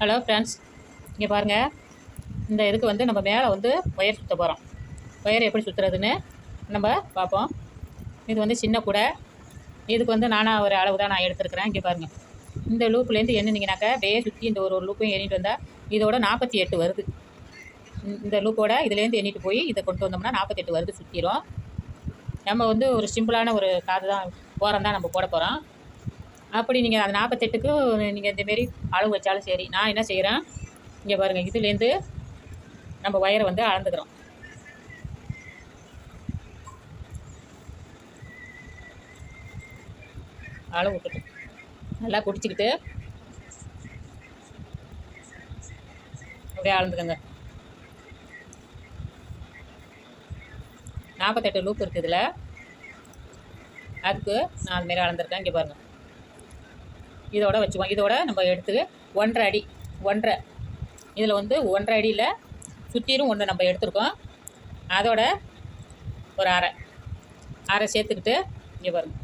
Hello friends இங்கே பாருங்கள் இந்த இதுக்கு வந்து நம்ம மேலே வந்து ஒயர் சுற்ற போகிறோம் ஒயர் எப்படி சுற்றுறதுன்னு நம்ம பார்ப்போம். இது வந்து சின்ன கூடை. இதுக்கு வந்து நானாக ஒரு அளவு தான் நான் எடுத்துருக்கிறேன். இங்கே பாருங்கள் இந்த லூப்லேருந்து எண்ணினீங்கனாக்கா அப்படியே சுற்றி இந்த ஒரு ஒரு லூப்பையும் எண்ணிட்டு வந்தால் இதோட நாற்பத்தி எட்டு வருது. இந்த- லூப்போட இதுலேருந்து எண்ணிட்டு போய் இதை கொண்டு வந்தோம்னா நாற்பத்தெட்டு வருது சுற்றிடும் நம்ம வந்து ஒரு சிம்பிளான ஒரு காது தான் ஓரம் தான் நம்ம போட போகிறோம் அப்படி நீங்கள் அந்த நாற்பத்தெட்டுக்கு நீங்கள் இந்தமாரி அளவு வச்சாலும் சரி நான் என்ன செய்கிறேன் இங்கே பாருங்கள் இதுலேருந்து நம்ம ஒயரை வந்து அளந்துக்கிறோம். அளவு விட்டுட்டு நல்லா குடிச்சிக்கிட்டு அப்படியே அளந்துக்கோங்க. நாற்பத்தெட்டு லூப் இருக்குது இதில். அதுக்கு நான் அதுமாரி அளந்துருக்கேன் இங்கே பாருங்கள் இதோட வச்சுக்குவோம். இதோட நம்ம எடுத்து ஒன்றரை அடி ஒன்றரை. இதில் வந்து ஒன்றரை அடியில் சுற்றிலும் ஒன்று நம்ம எடுத்துருக்கோம். அதோட ஒரு அரை. அரை சேர்த்துக்கிட்டு இங்கே பாருங்க.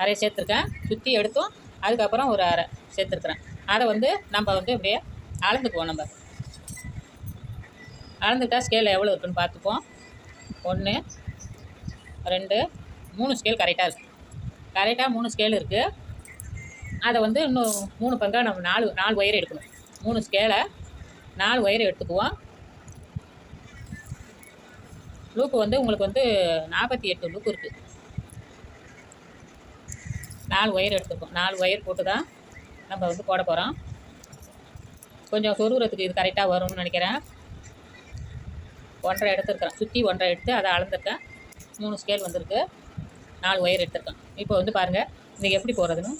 அரை சேர்த்துருக்கேன். சுற்றி எடுத்தோம் அதுக்கப்புறம் ஒரு அரை சேர்த்துருக்குறேன். அதை வந்து நம்ம வந்து அப்படியே அளந்துக்குவோம் நம்ம. அளந்துக்கிட்டா ஸ்கேல் எவ்வளோ இருக்குன்னு பார்த்துப்போம் ஒன்று ரெண்டு மூணு ஸ்கேல் கரெக்டாக இருக்குது கரெக்டாக மூணு ஸ்கேல் இருக்குது அதை வந்து இன்னும் மூணு பங்காக நம்ம நாலு நாலு ஒயர் எடுக்கணும். மூணு ஸ்கேலை நாலு ஒயர் எடுத்துக்குவோம். லூப்பு வந்து உங்களுக்கு வந்து நாற்பத்தி எட்டு லூக்கு இருக்குது நாலு ஒயர் எடுத்துருக்கோம். நாலு ஒயர் போட்டு தான் நம்ம வந்து போட போகிறோம் கொஞ்சம் சொருகிறதுக்கு இது கரெக்டாக வரும்னு நினைக்கிறேன். ஒன்றரை எடுத்துருக்குறேன். சுற்றி ஒன்றரை எடுத்து அதை அளந்துருக்கேன். மூணு ஸ்கேல் வந்திருக்கு. நாலு ஒயர் எடுத்திருக்கேன். இப்போ வந்து பாருங்கள் இது எப்படி போகிறதுன்னு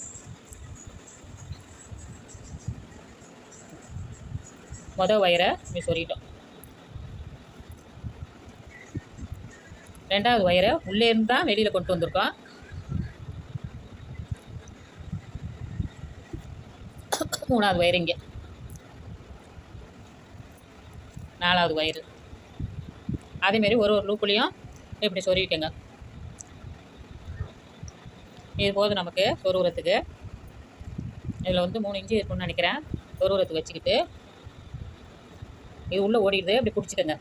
மொதல் ஒயரை இப்படி சொல்லிட்டோம் ரெண்டாவது ஒயரை உள்ளே இருந்து தான் வெளியில் கொண்டு வந்திருக்கோம் மூணாவது ஒயர் இங்கே. நாலாவது ஒயரு. அதேமாரி ஒரு ஒரு லூப்புலேயும் இப்படி சொருவிக்கங்க இது போதும் நமக்கு சொருவுறதுக்கு இதில் வந்து மூணு இன்ச்சு இருக்குன்னு நினைக்கிறேன். சொருவுறதுக்கு வச்சுக்கிட்டு. இது உள்ளே ஓடிடுது. அப்படி பிடிச்சிக்கோங்க.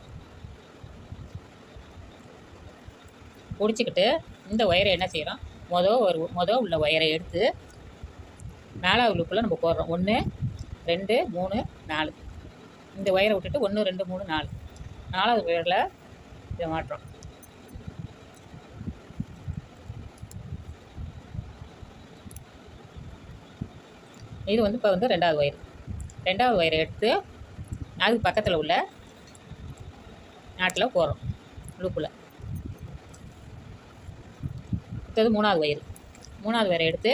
பிடிச்சிக்கிட்டு இந்த ஒயரை என்ன செய்கிறோம் மொதல் ஒரு மொதல் உள்ள ஒயரை எடுத்து நாலாவது லுக்குள்ளே நம்ம போடுறோம். ஒன்று ரெண்டு மூணு நாலு. இந்த ஒயரை விட்டுட்டு ஒன்று ரெண்டு மூணு நாலு. நாலாவது ஒயரில் இதை மாட்டுறோம். இது வந்து இப்போ வந்து ரெண்டாவது ஒயர் ரெண்டாவது ஒயரை எடுத்து அதுக்கு பக்கத்தில் உள்ள நாட்டில் போகிறோம் லூப்பில் அடுத்தது மூணாவது ஒயர் மூணாவது ஒயரை எடுத்து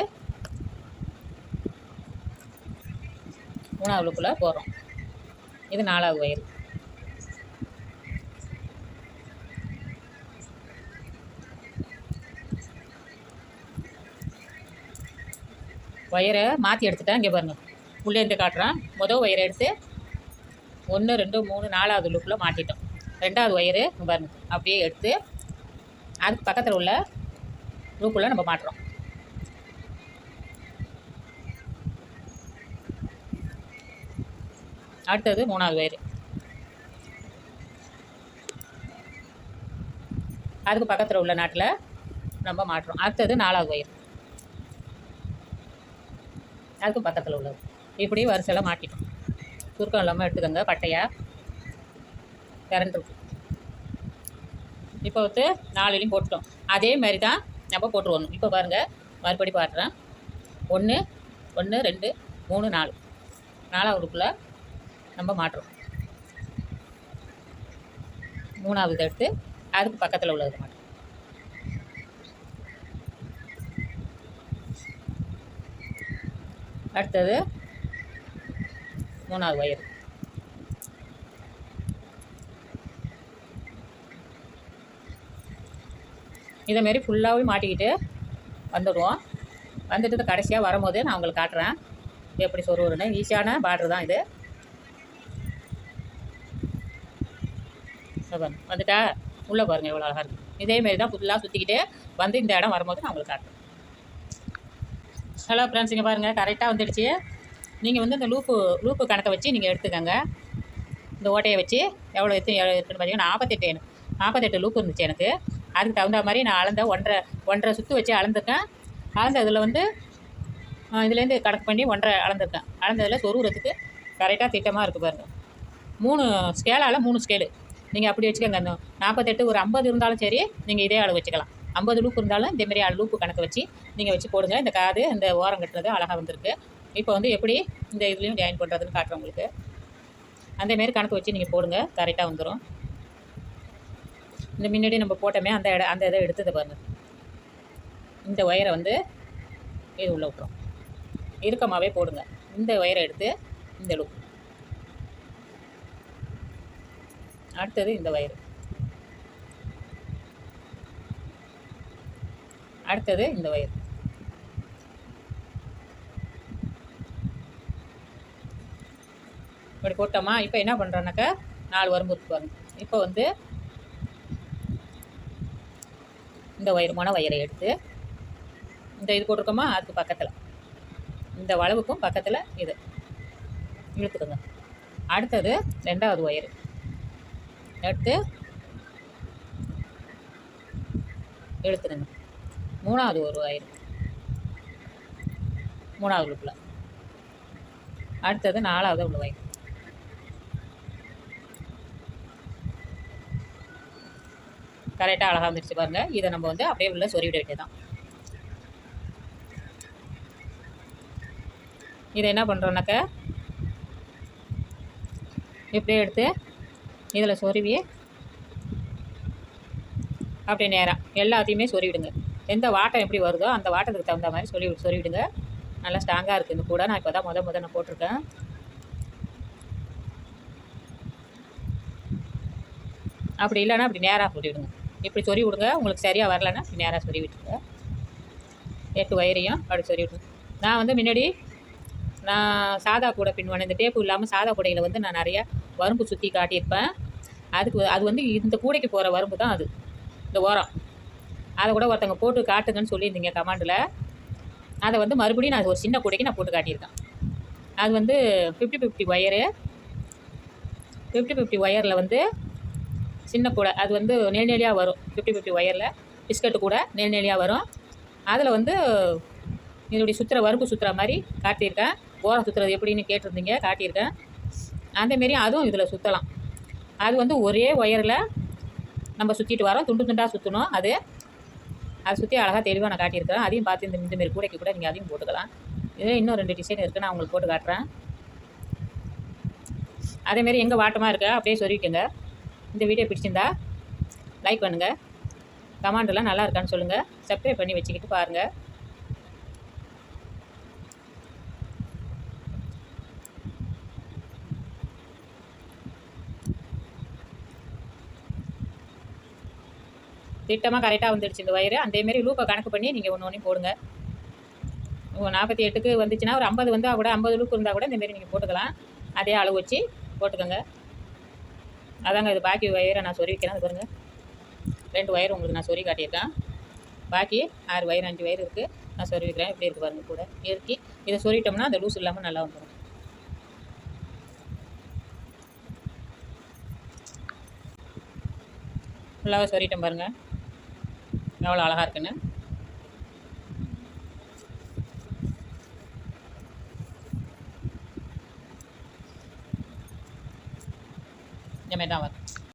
மூணாவது லூப்பில் போடுறோம். இது நாலாவது ஒயர் ஒயரை மாற்றி எடுத்துட்டேன். இங்கே பாருங்கள் உள்ளேருந்து காட்டுறேன். மொதல் ஒயரை எடுத்து ஒன்று ரெண்டு மூணு நாலாவது லூப்பில் மாட்டிட்டோம் ரெண்டாவது ஒயரு இங்க பாருங்க. அப்படியே எடுத்து அதுக்கு பக்கத்தில் உள்ள லூப்பில் நம்ம மாட்டுறோம். அடுத்தது மூணாவது ஒயரு அதுக்கு பக்கத்தில் உள்ள நாட்டில் நம்ம மாட்டுறோம். அடுத்தது நாலாவது ஒயர் அதுக்கு பக்கத்தில் உள்ளது. இப்படி வரிசையில் மாட்டிட்டோம். சுருக்கம் இல்லாமல் எடுத்துக்கோங்க பட்டையாக கரண்ட் இப்போ வந்து நாலுலேயும் போட்டுட்டோம். அதே மாதிரி தான் நம்ம போட்டுருவோம் இப்போ பாருங்கள் மறுபடி பாடுறேன். ஒன்று ஒன்று ரெண்டு மூணு நாலு. நாலாவதுக்குள்ளே நம்ம மாட்டுறோம். மூணாவது எடுத்து அதுக்கு பக்கத்தில் உள்ளது மாட்டோம் அடுத்தது மூணாவது ஒயர் இதேமாரி ஃபுல்லாகவே மாட்டிக்கிட்டு வந்துடுவோம். வந்துட்டு கடைசியாக வரும்போது நான் உங்களுக்கு காட்டுறேன். எப்படி சொருவுறேன்னு ஈஸியான பார்டர் தான் இது. இதோ வந்துட்டா உள்ளே பாருங்கள் எவ்வளோ அழகாக இருக்குது இதேமாரி தான் ஃபுல்லாக சுற்றிக்கிட்டு வந்து இந்த இடம் வரும்போது நான் உங்களுக்கு காட்டுறேன். ஹலோ ஃப்ரெண்ட்ஸ் இங்கே பாருங்கள் கரெக்டாக வந்துடுச்சு. நீங்கள் வந்து இந்த லூப்பு லூப்பு கணக்கை வச்சு நீங்கள் எடுத்துக்கோங்க. இந்த ஓட்டையை வச்சு எவ்வளோ எத்தனை எவ்வளோ இருக்குன்னு பார்த்தீங்கன்னா நாற்பத்தெட்டு நாற்பத்தெட்டு லூப்பு இருந்துச்சு எனக்கு. அதுக்கு தகுந்த மாதிரி நான் அளந்த ஒன்றரை ஒன்றரை சுற்று வச்சு அளந்துருக்கேன். அளந்ததில் வந்து இதுலேருந்து கணக்கு பண்ணி ஒன்றரை அளந்துருக்கேன். அளந்ததில் சொருகிறதுக்கு கரெக்டாக திட்டமாக இருக்குது பாருங்கள் மூணு ஸ்கேலால் மூணு ஸ்கேலு நீங்கள் அப்படி வச்சுக்கோங்க. அந்த நாற்பத்தெட்டு ஒரு ஐம்பது இருந்தாலும் சரி நீங்கள் இதே அளவு வச்சுக்கலாம். ஐம்பது லூப் இருந்தாலும் இதேமாரி லூப்பு கணக்கு வச்சு நீங்கள் வச்சு போடுங்க. இந்த காது இந்த ஓரம் கட்டுறது அழகாக வந்திருக்கு. இப்போ வந்து எப்படி இந்த இதுலேயும் ஜாயின் பண்ணுறதுன்னு காட்டுறேன் உங்களுக்கு. அந்தமாரி கணக்கு வச்சு நீங்கள் போடுங்க. கரெக்டாக வந்துடும் இந்த முன்னாடி நம்ம போட்டோமே அந்த இடம் அந்த இதை எடுத்ததை பாருங்கள் இந்த ஒயரை வந்து இது உள்ளே விட்ரும் இறுக்கமாகவே போடுங்க. இந்த ஒயரை எடுத்து இந்த லூப் அடுத்தது இந்த ஒயரு அடுத்தது இந்த வயர் இப்படி போட்டோமா இப்போ என்ன பண்ணுறோன்னாக்கா நாலு வரம்பு இருக்கு இப்போ வந்து இந்த ஒயருமான மன எடுத்து இந்த இது போட்டிருக்கோமா அதுக்கு பக்கத்தில். இந்த வளவுக்கும் பக்கத்தில் இது. இழுத்துக்கோங்க. அடுத்தது ரெண்டாவது ஒயரு எடுத்து இழுத்துருங்க மூணாவது ஒரு ஒயர் மூணாவது லுக்கில் அடுத்தது நாலாவது உள்ள ஒயர் கரெக்டாக அழகாக வந்துடுச்சு பாருங்கள் இதை நம்ம வந்து அப்படியே உள்ள சொருவிட வேண்டியதான் இதை என்ன பண்ணுறோன்னாக்க இப்படியே எடுத்து இதில் சொருவி அப்படியே நேராக எல்லாத்தையுமே சொருவிடுங்க. எந்த வாட்டம் எப்படி வருதோ அந்த வாட்டத்துக்கு தகுந்த மாதிரி சொல்லி சொல்லிவிடுங்க. நல்லா ஸ்ட்ராங்காக இருக்குது இந்த கூட நான் இப்போ தான் முத முத நான் போட்டிருக்கேன். அப்படி இல்லைன்னா அப்படி நேராக சொல்லிவிடுங்க. இப்படி சொல்லி விடுங்க உங்களுக்கு சரியாக வரலன்னா இப்படி நேராக சொல்லி விட்டுருங்க எட்டு வயிறையும் அப்படி சொல்லி விடுங்க நான் வந்து முன்னாடி நான் சாதா கூடை பின்னுவேன் இந்த டேப்பு இல்லாமல் சாதா கூடையில் வந்து நான் நிறையா வரம்பு சுற்றி காட்டியிருப்பேன். அதுக்கு அது வந்து இந்த கூடைக்கு போகிற வரம்பு தான் அது. இந்த ஓரம் அதை கூட ஒருத்தவங்க போட்டு காட்டுங்கன்னு சொல்லியிருந்தீங்க கமாண்டில். அதை வந்து மறுபடியும் நான் ஒரு சின்ன கூடைக்கு நான் போட்டு காட்டியிருக்கேன். அது வந்து fifty fifty wire fifty fifty ஒயரில் வந்து சின்ன கூடை அது வந்து நெல்நெலியாக வரும். ஃபிஃப்டி ஃபிஃப்டி ஒயரில் பிஸ்கட்டு கூட நெல்நெலியாக வரும். அதில் வந்து இதனுடைய சுற்றுற வறுப்பு சுற்றுற மாதிரி காட்டியிருக்கேன். ஓரம் சுற்றுறது எப்படின்னு கேட்டிருந்தீங்க காட்டியிருக்கேன். அந்தமாரி அதுவும் இதில் சுற்றலாம் அது வந்து ஒரே ஒயரில் நம்ம சுற்றிட்டு வரோம் துண்டு துண்டாக சுற்றணும் அது. அதை சுற்றி அழகாக தெளிவாக நான் காட்டியிருக்கிறேன். அதையும் பார்த்து இந்த இந்தமாரி கூடைக்கு கூட நீங்கள் அதையும் போட்டுக்கலாம். இதில் இன்னும் ரெண்டு டிசைன் இருக்குது நான் உங்களுக்கு போட்டு காட்டுறேன். அதேமாரி எங்கே வாட்டமாக இருக்கா? அப்படியே சொல்லிக்கோங்க. இந்த வீடியோ பிடிச்சிருந்தா லைக் பண்ணுங்கள் கமெண்டெல்லாம் நல்லா இருக்கான்னு சொல்லுங்கள் சப்ஸ்கிரைப் பண்ணி வச்சுக்கிட்டு பாருங்கள் திட்டமாக கரெக்டாக வந்துடுச்சு இந்த வயிறு அதேமாரி லூப்பை கணக்கு பண்ணி நீங்கள் ஒன்று ஒன்று போடுங்க. நாற்பத்தி எட்டுக்கு வந்துச்சுன்னா ஒரு ஐம்பது வந்தால் கூட ஐம்பது லூப் இருந்தால் கூட இந்தமாரி நீங்கள் போட்டுக்கலாம். அதே அளவு வச்சு போட்டுக்கோங்க. அதாங்க இது பாக்கி ஒயரை நான் சொறி வைக்கிறேன். அது பாருங்கள் ரெண்டு ஒயர் உங்களுக்கு நான் சொறி காட்டியிருக்கேன். பாக்கி ஆறு வயர் அஞ்சு வயர் இருக்குது நான் சொறி வைக்கிறேன். இப்படி இருக்குது பாருங்கள் கூட. இறுக்கி இதை சொறிட்டோம்னா அந்த லூஸ் இல்லாமல் நல்லா வந்துடும் ஃபுல்லாக சொறிட்டேன் பாருங்கள் எவ்வளோ அழகாக இருக்குன்னு? இந்த மாதிரி தான் வரும்.